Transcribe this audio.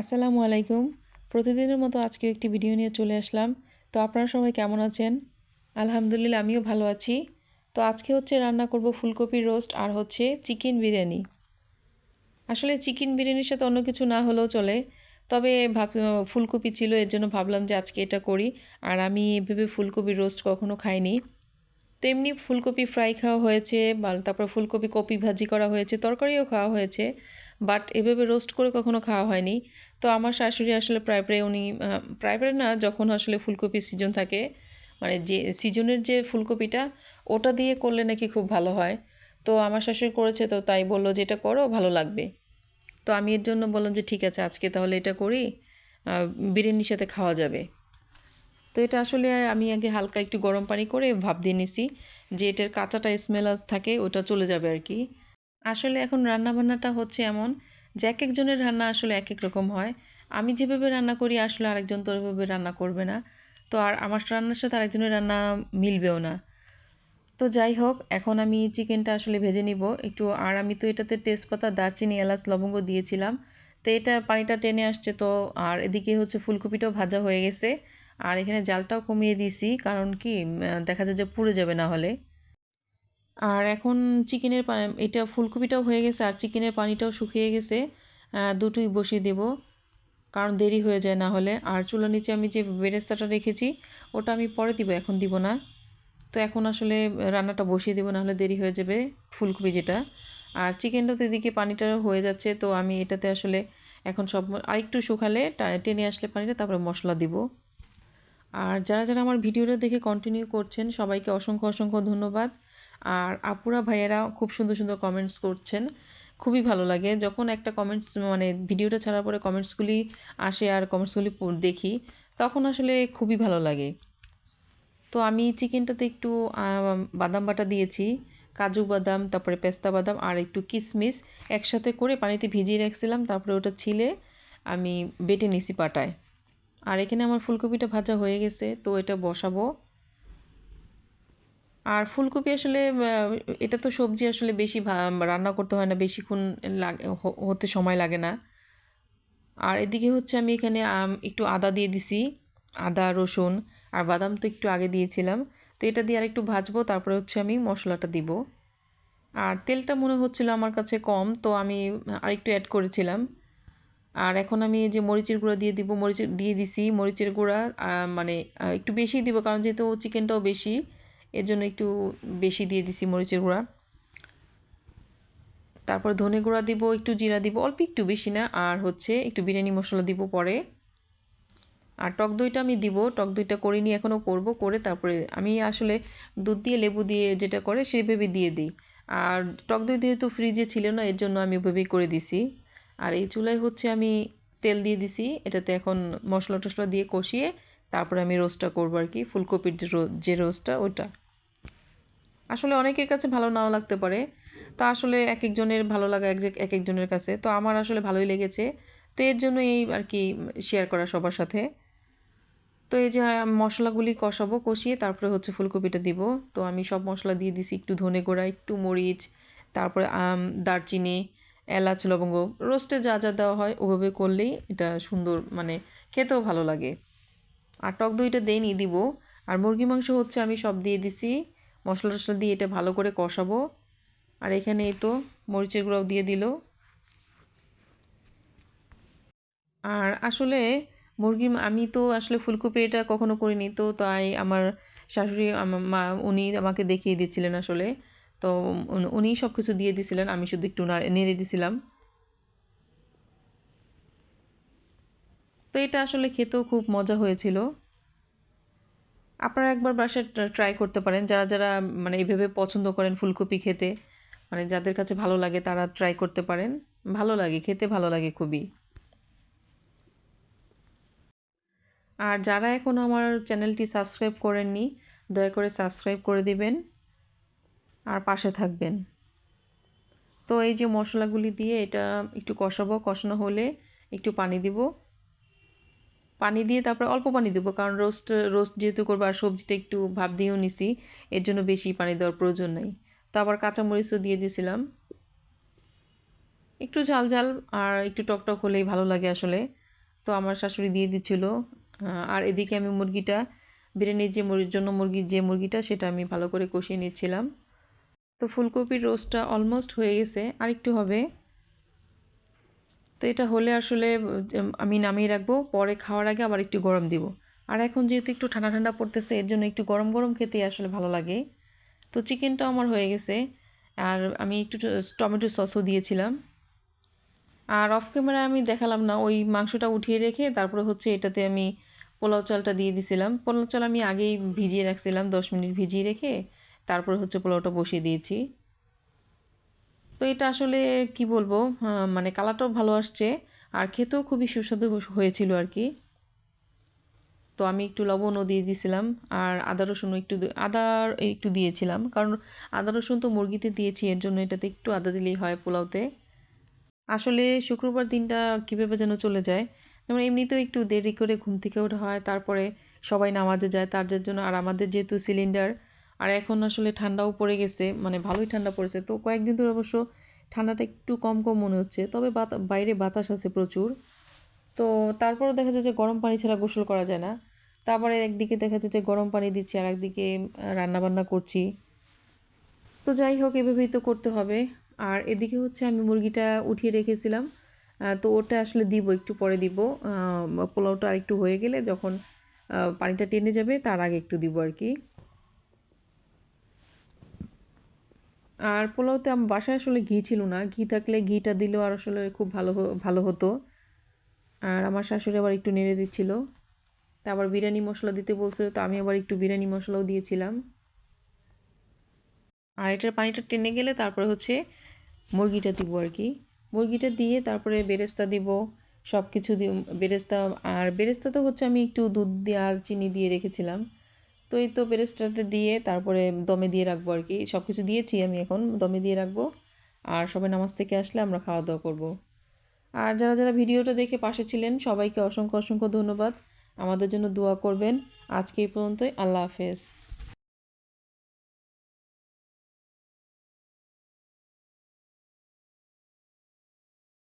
আসসালামু আলাইকুম। প্রতিদিনের মতো আজকেও একটি ভিডিও নিয়ে চলে আসলাম। তো আপনারা সবাই কেমন আছেন? আলহামদুলিল্লাহ, আমিও ভালো আছি। তো আজকে হচ্ছে রান্না করব ফুলকপির রোস্ট আর হচ্ছে চিকেন বিরিয়ানি। আসলে চিকেন বিরিয়ানির সাথে অন্য কিছু না হলেও চলে। তবে ভাব, ফুলকপি ছিল, এর জন্য ভাবলাম যে আজকে এটা করি। আর আমি এভাবে ফুলকপির রোস্ট কখনো খাইনি। তেমনি ফুলকপি ফ্রাই খাওয়া হয়েছে, বা তারপর ফুলকপি কপি ভাজি করা হয়েছে, তরকারিও খাওয়া হয়েছে। বাট এভাবে রোস্ট করে কখনো খাওয়া হয়নি। তো আমার শাশুড়ি আসলে প্রায় প্রায় উনি প্রায় প্রায় না, যখন আসলে ফুলকপির সিজন থাকে মানে যে সিজনের যে ফুলকপিটা, ওটা দিয়ে করলে নাকি খুব ভালো হয়। তো আমার শাশুড়ি করেছে, তো তাই বলল যে, এটা করো, ভালো লাগবে। তো আমি এর জন্য বললাম যে, ঠিক আছে, আজকে তাহলে এটা করি বিরিয়ানির সাথে খাওয়া যাবে। তো এটা আসলে আমি আগে হালকা একটু গরম পানি করে ভাপ দিয়ে নিছি, যে এটার কাঁচাটা স্মেল থাকে, ওটা চলে যাবে আর কি। আসলে এখন রান্না বান্নাটা হচ্ছে এমন যে এক একজনের রান্না আসলে এক এক রকম হয়। আমি যেভাবে রান্না করি, আসলে আরেকজন তো ওইভাবে রান্না করবে না। তো আর আমার রান্নার সাথে আরেকজনের রান্না মিলবেও না। তো যাই হোক, এখন আমি চিকেনটা আসলে ভেজে নিব। একটু, আর আমি তো এটাতে তেজপাতা, দারচিনি, এলাচ, লবঙ্গ দিয়েছিলাম। তো এটা পানিটা টেনে আসছে তো, আর এদিকে হচ্ছে ফুলকপিটাও ভাজা হয়ে গেছে। আর এখানে জালটাও কমিয়ে দিয়েছি, কারণ কি দেখা যায় যে পুড়ে যাবে না হলে। আর এখন চিকেনের এটা ফুলকপিটাও হয়ে গেছে আর চিকেনের পানিটাও শুকিয়ে গেছে দুটোই বসিয়ে দেব, কারণ দেরি হয়ে যায় না হলে। আর চুলোর নিচে আমি যে বেরেস্তাটা রেখেছি, ওটা আমি পরে দিব, এখন দিব না। তো এখন আসলে রান্নাটা বসিয়ে দেবো, নাহলে দেরি হয়ে যাবে ফুলকপি যেটা। আর চিকেনটাতে এদিকে পানিটা হয়ে যাচ্ছে, তো আমি এটাতে আসলে এখন সব আরেকটু শুকালে টেনে আসলে পানিটা তারপরে মশলা দিব। আর যারা যারা আমার ভিডিওটা দেখে কন্টিনিউ করছেন, সবাইকে অসংখ্য অসংখ্য ধন্যবাদ। আর আপুরা ভাইয়েরা খুব সুন্দর সুন্দর কমেন্টস করছেন। খুবই ভালো লাগে। যখন একটা কমেন্টস মানে ভিডিওটা ছাড়ার পরে কমেন্টসগুলি আসে আর কমেন্টসগুলি দেখি, তখন আসলে খুবই ভালো লাগে। তো আমি চিকেনটাতে একটু বাদাম বাটা দিয়েছি, কাজু বাদাম, তারপরে পেস্তা বাদাম আর একটু কিশমিশ একসাথে করে পানিতে ভিজিয়ে রাখছিলাম। তারপরে ওটা ছিলে আমি বেটে নিছি পাটায়। আর এখানে আমার ফুলকপিটা ভাজা হয়ে গেছে, তো এটা বসাবো। আর ফুলকপি আসলে এটা তো সবজি আসলে বেশি রান্না করতে হয় না, বেশিক্ষণ লাগে হতে সময় লাগে না। আর এদিকে হচ্ছে আমি এখানে একটু আদা দিয়ে দিছি, আদা, রসুন আর বাদাম তো একটু আগে দিয়েছিলাম। তো এটা দিয়ে আর একটু ভাজবো, তারপরে হচ্ছে আমি মশলাটা দিব। আর তেলটা মনে হচ্ছিল আমার কাছে কম, তো আমি আর একটু অ্যাড করেছিলাম। আর এখন আমি যে মরিচের গুঁড়া দিয়ে দিব মরিচ দিয়ে দিছি মরিচের গুঁড়া মানে একটু বেশি দিব, কারণ যেহেতু চিকেনটাও বেশি এর জন্য একটু বেশি দিয়ে দিছি মরিচের গুঁড়া। তারপর ধনে গুঁড়া দিব, একটু জিরা দিব, অল্প একটু বেশি না, আর হচ্ছে একটু বিরিয়ানি মশলা দিব পরে। আর টক দইটা আমি দিব, টক দইটা করে নিয়ে এখনও করব, করে তারপরে আমি আসলে দুধ দিয়ে লেবু দিয়ে যেটা করে সেইভাবে দিয়ে দিই। আর টক দই দিয়ে তো ফ্রিজে ছিল না, এর জন্য আমি ওইভাবেই করে দিছি। আর এই চুলায় হচ্ছে আমি তেল দিয়ে দিছি, এটাতে এখন মশলা টশলা দিয়ে কষিয়ে তারপরে আমি রোস্টটা করব আর কি, ফুলকপির যে যে রোস্টটা ওটা আসলে অনেকের কাছে ভালো নাও লাগতে পারে। তো আসলে এক একজনের ভালো লাগা এক এক একজনের কাছে। তো আমার আসলে ভালোই লেগেছে। তো এর জন্য এই আর কি শেয়ার করা সবার সাথে। তো এই যে মশলাগুলি কষাবো, কষিয়ে তারপরে হচ্ছে ফুলকপিটা দিব। তো আমি সব মশলা দিয়ে দিছি, একটু ধনে গোড়া, একটু মরিচ, তারপরে আম, দারচিনি, এলাচ, লবঙ্গ। রোস্টে যা যা দেওয়া হয় ওভাবে করলেই এটা সুন্দর মানে খেতেও ভালো লাগে। আর টক দইটা দেইনি দিব। আর মুরগি মাংস হচ্ছে আমি সব দিয়ে দিছি। মশলা টশলা দিয়ে এটা ভালো করে কষাবো। আর এখানে এই তো মরিচের গুঁড়াও দিয়ে দিল। আর আসলে মুরগি আমি তো আসলে ফুলকপি এটা কখনো করিনি, তো তাই আমার শাশুড়ি মা উনি আমাকে দেখিয়ে দিচ্ছিলেন আসলে। তো উনি সব কিছু দিয়ে দিছিলেন, আমি শুধু একটু নেড়ে দিছিলাম। তো এটা আসলে খেতেও খুব মজা হয়েছিল। আপনারা একবার বাসায় ট্রাই করতে পারেন। যারা যারা মানে এইভাবে পছন্দ করেন ফুলকপি খেতে মানে যাদের কাছে ভালো লাগে তারা ট্রাই করতে পারেন। ভালো লাগে, খেতে ভালো লাগে খুবই। আর যারা এখন আমার চ্যানেলটি সাবস্ক্রাইব করেননি, দয়া করে সাবস্ক্রাইব করে দিবেন। আর পাশে থাকবেন। তো এই যে মশলাগুলি দিয়ে এটা একটু কষাবো, কষানো হলে একটু পানি দিব। পানি দিয়ে তারপরে অল্প পানি দেবো, কারণ রোস্ট রোস্ট যেহেতু করব আর সবজিটা একটু ভাব দিয়েও নিছি, এর জন্য বেশি পানি দেওয়ার প্রয়োজন নেই। তো আবার কাঁচামরিচও দিয়ে দিয়েছিলাম একটু ঝাল ঝাল আর একটু টকটক হলেই ভালো লাগে আসলে। তো আমার শাশুড়ি দিয়ে দিচ্ছিল আর এদিকে আমি মুরগিটা, বিরিয়ানির যে মুরগির জন্য মুরগির যে মুরগিটা, সেটা আমি ভালো করে কষিয়ে নিচ্ছিলাম। তো ফুলকপির রোস্টটা অলমোস্ট হয়ে গেছে আর একটু হবে। তো এটা হলে আসলে আমি নামিয়ে রাখব, পরে খাওয়ার আগে আবার একটু গরম দিব। আর এখন যেহেতু একটু ঠান্ডা ঠান্ডা পড়তেছে, এর জন্য একটু গরম গরম খেতেই আসলে ভালো লাগে। তো চিকেনটা আমার হয়ে গেছে। আর আমি একটু টমেটো সসও দিয়েছিলাম। আর অফ ক্যামেরা আমি দেখালাম না, ওই মাংসটা উঠিয়ে রেখে তারপরে হচ্ছে এটাতে আমি পোলাও চালটা দিয়ে দিছিলাম। পোলাও চাল আমি আগেই ভিজিয়ে রাখছিলাম, দশ মিনিট ভিজিয়ে রেখে তারপরে হচ্ছে পোলাওটা বসিয়ে দিয়েছি। তো এটা আসলে কি বলব? মানে কালারটাও ভালো আসছে। আর খেতেও খুবই সুস্বাদু হয়েছিল আর কি। তো আমি একটু লবণও দিয়ে দিয়েছিলাম আর আদা রসুনও একটু আদা একটু দিয়েছিলাম। কারণ আদা রসুন তো মুরগিতে দিয়েছি, এর জন্য এটাতে একটু আদা দিলেই হয় পোলাওতে। আসলে শুক্রবার দিনটা কীভাবে যেন চলে যায়। যেমন এমনিতেও একটু দেরি করে ঘুম থেকে ওঠা হয়, তারপরে সবাই নামাজে যায়, তার জন্য আর আমাদের যেহেতু সিলিন্ডার আর এখন আসলে ঠান্ডাও পড়ে গেছে মানে ভালোই ঠান্ডা পড়েছে। তো কয়েকদিন ধরে অবশ্য ঠান্ডাটা একটু কম কম মনে হচ্ছে, তবে বাইরে বাতাস আছে প্রচুর। তো তারপরও দেখা যায় যে গরম পানি ছাড়া গোসল করা যায় না। তারপরে একদিকে দেখা যায় যে গরম পানি দিচ্ছি, আর একদিকে রান্নাবান্না করছি। তো যাই হোক, এভাবেই তো করতে হবে। আর এদিকে হচ্ছে আমি মুরগিটা উঠিয়ে রেখেছিলাম। তো ওটা আসলে দিব, একটু পরে দিব। পোলাওটা আর একটু হয়ে গেলে যখন পানিটা টেনে যাবে, তার আগে একটু দিব আর কি। আর পোলাওতে আমার বাসায় আসলে ঘি ছিল না। ঘি থাকলে ঘিটা দিলেও আর আসলে খুব ভালো ভালো হতো। আর আমার শাশুড়ি আবার একটু নেড়ে দিচ্ছিল। তা আবার বিরিয়ানি মশলা দিতে বলছিল তো আমি আবার একটু বিরিয়ানি মশলাও দিয়েছিলাম। আর এটার পানিটা টেনে গেলে তারপরে হচ্ছে মুরগিটা দিব আর কি। মুরগিটা দিয়ে তারপরে বেরেস্তা দিব সব কিছু বেরেস্তা আর বেরেস্তা তো হচ্ছে আমি একটু দুধ দিয়ে আর চিনি দিয়ে রেখেছিলাম। তো এই তো পেরেস্টাতে দিয়ে তারপরে দমে দিয়ে রাখব আর কি। সব কিছু দিয়েছি আমি এখন, দমে দিয়ে রাখব। আর সবাই নামাজ থেকে আসলে আমরা খাওয়া দাওয়া করব। আর যারা যারা ভিডিওটা দেখে পাশে ছিলেন, সবাইকে অসংখ্য অসংখ্য ধন্যবাদ। আমাদের জন্য দোয়া করবেন। আজকে এই পর্যন্তই। আল্লাহ হাফেজ।